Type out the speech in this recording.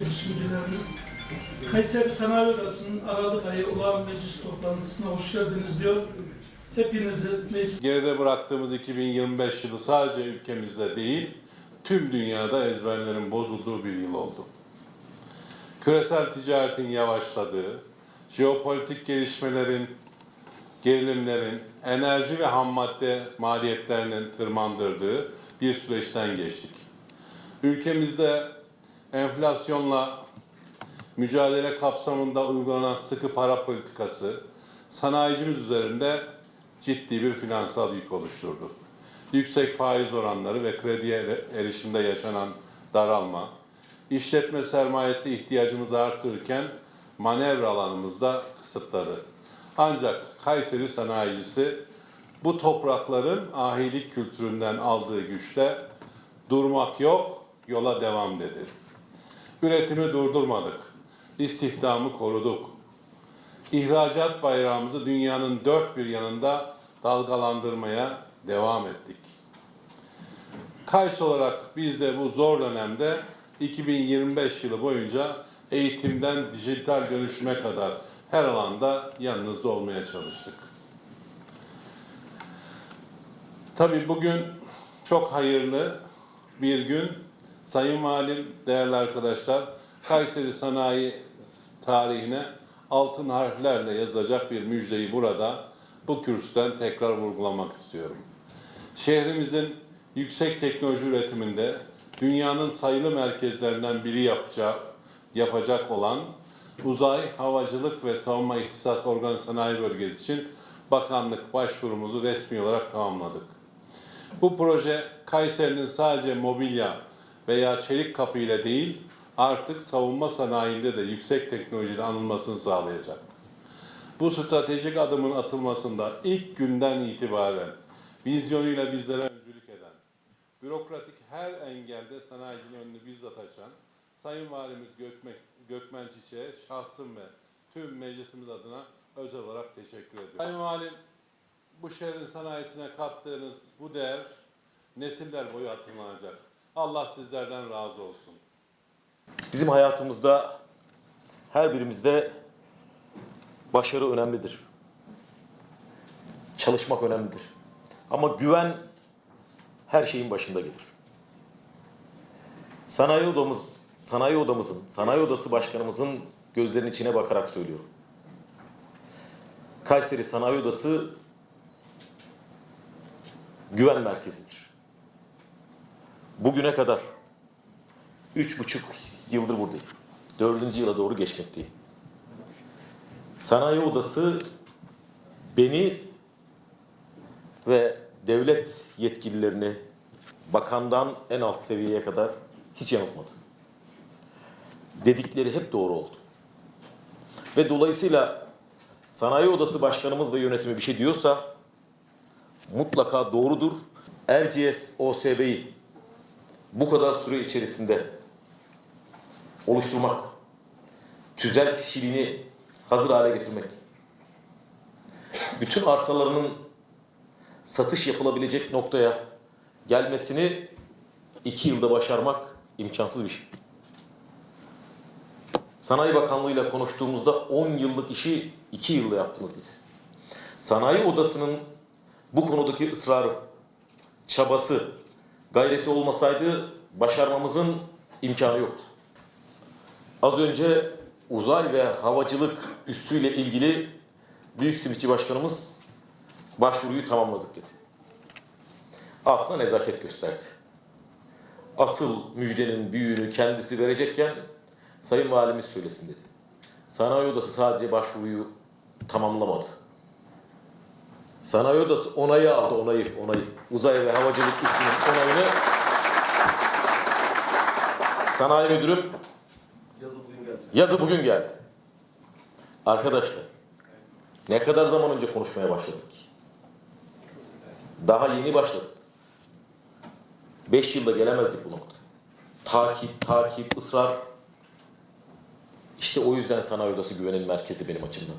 Girişimcilerimiz Kayseri Sanayi Odası'nın Aralık ayı olağan meclis toplantısına hoş geldiniz diyor. Hepinizi meclis Geride bıraktığımız 2025 yılı sadece ülkemizde değil, tüm dünyada ezberlerin bozulduğu bir yıl oldu. Küresel ticaretin yavaşladığı, jeopolitik gelişmelerin, gerilimlerin, enerji ve ham madde maliyetlerinin tırmandırdığı bir süreçten geçtik. Ülkemizde enflasyonla mücadele kapsamında uygulanan sıkı para politikası sanayicimiz üzerinde ciddi bir finansal yük oluşturdu. Yüksek faiz oranları ve krediye erişimde yaşanan daralma, işletme sermayesi ihtiyacımızı artırırken manevra alanımızı da kısıtladı. Ancak Kayseri sanayicisi bu toprakların ahilik kültüründen aldığı güçle durmak yok, yola devam dedi. Üretimi durdurmadık. İstihdamı koruduk. İhracat bayrağımızı dünyanın dört bir yanında dalgalandırmaya devam ettik. Kays olarak biz de bu zor dönemde 2025 yılı boyunca eğitimden dijital dönüşüme kadar her alanda yanınızda olmaya çalıştık. Tabii bugün çok hayırlı bir gün. Sayın Valim, değerli arkadaşlar, Kayseri Sanayi tarihine altın harflerle yazacak bir müjdeyi burada bu kürsüden tekrar vurgulamak istiyorum. Şehrimizin yüksek teknoloji üretiminde dünyanın sayılı merkezlerinden biri yapacak, yapacak olan Uzay, Havacılık ve Savunma İhtisas Organ Sanayi Bölgesi için bakanlık başvurumuzu resmi olarak tamamladık. Bu proje Kayseri'nin sadece mobilya veya çelik kapı ile değil, artık savunma sanayinde de yüksek teknolojide anılmasını sağlayacak. Bu stratejik adımın atılmasında ilk günden itibaren vizyonuyla bizlere öncülük eden, bürokratik her engelde sanayicinin önünü bizzat açan Sayın Valimiz Gökmen, Gökmen Çiçek'e şahsım ve tüm meclisimiz adına özel olarak teşekkür ediyorum. Sayın Valim, bu şehrin sanayisine kattığınız bu değer nesiller boyu hatırlanacak. Allah sizlerden razı olsun. Bizim hayatımızda her birimizde başarı önemlidir. Çalışmak önemlidir. Ama güven her şeyin başında gelir. Sanayi odamız, sanayi odamızın, sanayi odası başkanımızın gözlerinin içine bakarak söylüyorum. Kayseri Sanayi Odası güven merkezidir. Bugüne kadar üç buçuk yıldır buradayım. Dördüncü yıla doğru geçmekteyim. Sanayi Odası beni ve devlet yetkililerini bakandan en alt seviyeye kadar hiç yanıltmadı. Dedikleri hep doğru oldu. Ve dolayısıyla Sanayi Odası Başkanımız ve yönetimi bir şey diyorsa mutlaka doğrudur. Erciyes OSB'yi bu kadar süre içerisinde oluşturmak, tüzel kişiliğini hazır hale getirmek, bütün arsalarının satış yapılabilecek noktaya gelmesini iki yılda başarmak imkansız bir şey. Sanayi Bakanlığı'yla konuştuğumuzda 10 yıllık işi 2 yılda yaptınız dedi. Sanayi Odası'nın bu konudaki ısrarı, çabası, gayreti olmasaydı başarmamızın imkanı yoktu. Az önce uzay ve havacılık üssüyle ilgili Büyük Simitçi Başkanımız başvuruyu tamamladık dedi. Aslında nezaket gösterdi. Asıl müjdenin büyüğünü kendisi verecekken Sayın Valimiz söylesin dedi. Sanayi Odası sadece başvuruyu tamamlamadı. Sanayi Odası onayı aldı, onayı, onayı. Uzay ve Havacılık Üssü'nün onayını Sanayi Müdürüm yazı bugün geldi. Arkadaşlar, ne kadar zaman önce konuşmaya başladık ki? Daha yeni başladık. Beş yılda gelemezdik bu nokta. Takip, takip, ısrar. İşte o yüzden sanayi odası güvenin merkezi benim açımdan.